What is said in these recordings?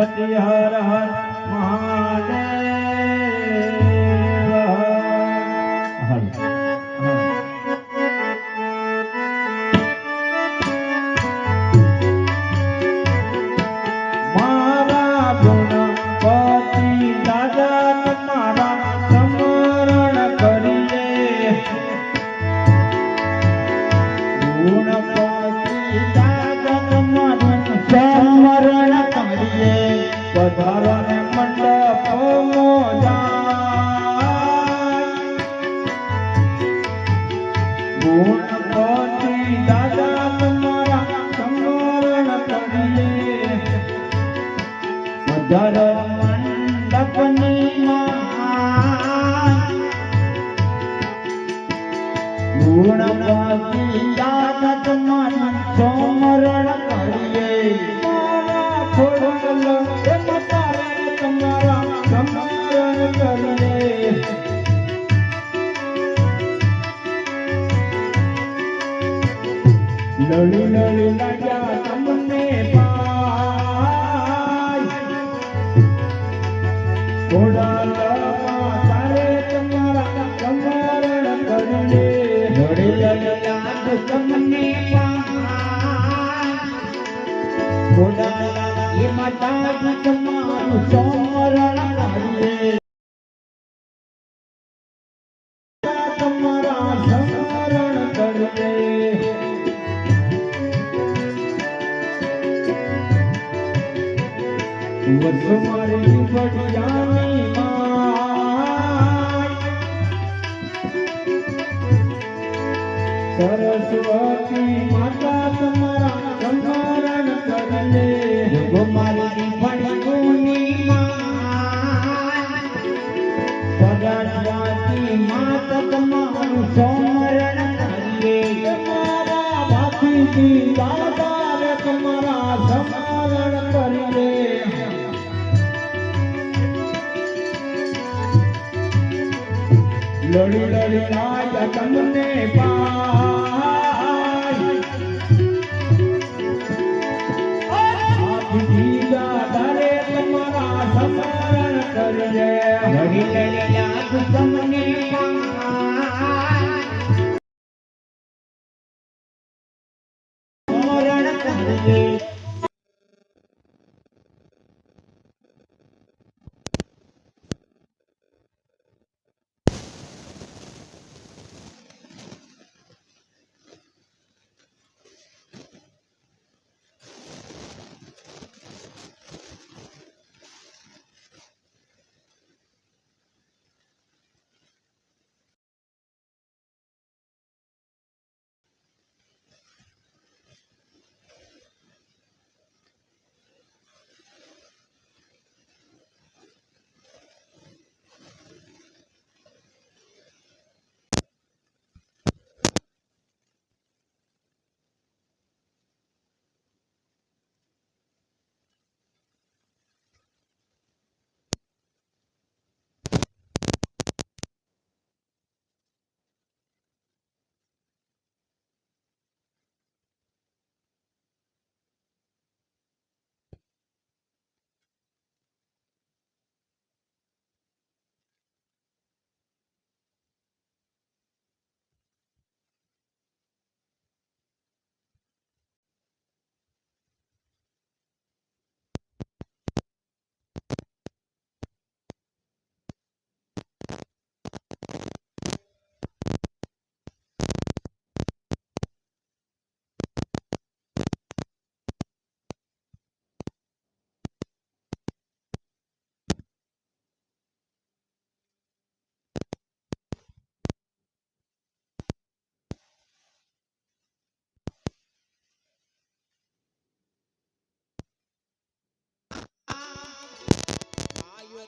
हर हर महा પધારો ને મંડપ ગુણપતિ દાદા તમારા સમરણ કરીએ. પધારો મંડપની માં ગુણપતિ lolly lolly la la Saraswati માતા તમારા સંસ્મરણ કરલે યુગો મારી ભણગુની માય સરસ્વતી માતા તમારું સ્મરણ કરીએ તમારા બાપીજી દાદા તમારા સ્મરણ કરીએ લડી લડી રાજા તમને પાય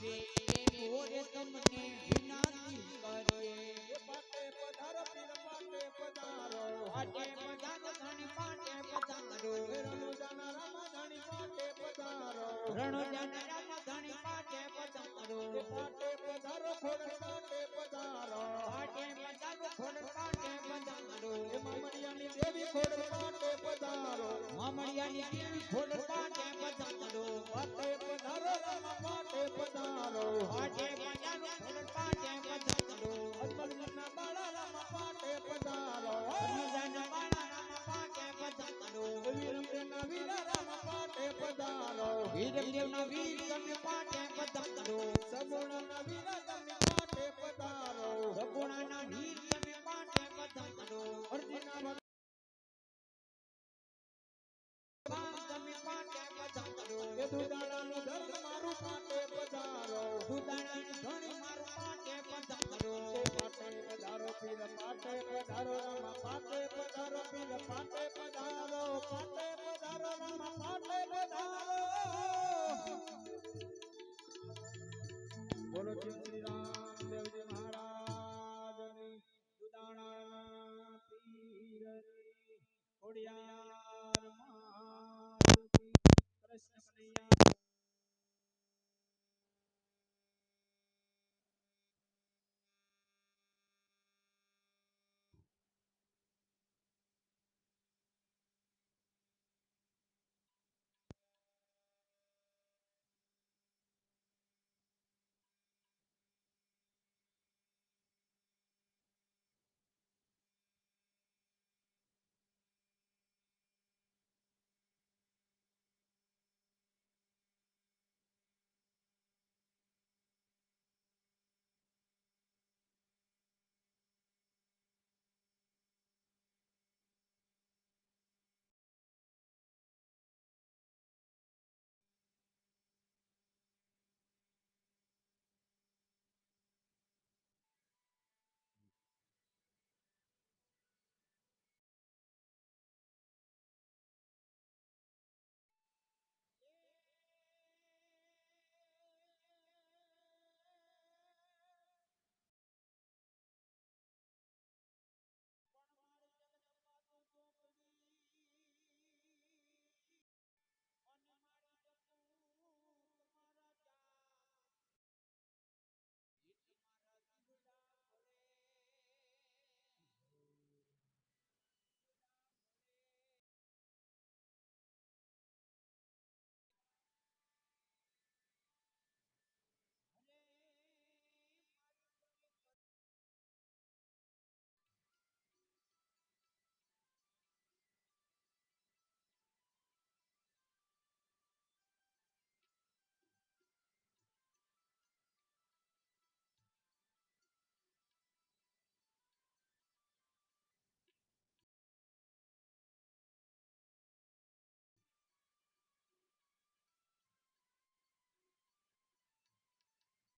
રે મોરે તમને વિનાતી કરે એ પાટે પધારો પીર પાટે પધારો પાટે પધારો ધણી પાટે પધારો રણુજાના રામા ધણી પાટે પધારો રણોજાના રામ ધણી પાટે પધારો એ પાટે પધારો ખોડલ પાટે પધારો પાટે પધારો ખોડ પાટે પધારો એ મામડિયાની દેવી ખોડલ પાટે પધારો મામડિયાની દેવી ખોડ પધારો વીરદેવના વીર તમે પાટે પધારો સગુણાના વીરા તમે પાટે પધારો સગુણાના વીર તમે પાટે પધારો અર્જુના ભગવાન તમે પાટે પધારો એ દુદાણાનું ધન મારું પાટે પધારો દુદાણાનું ધણી મારું પાટે પધારો એ પાટે પધારો પીર પાટે પધારો રામા પાટે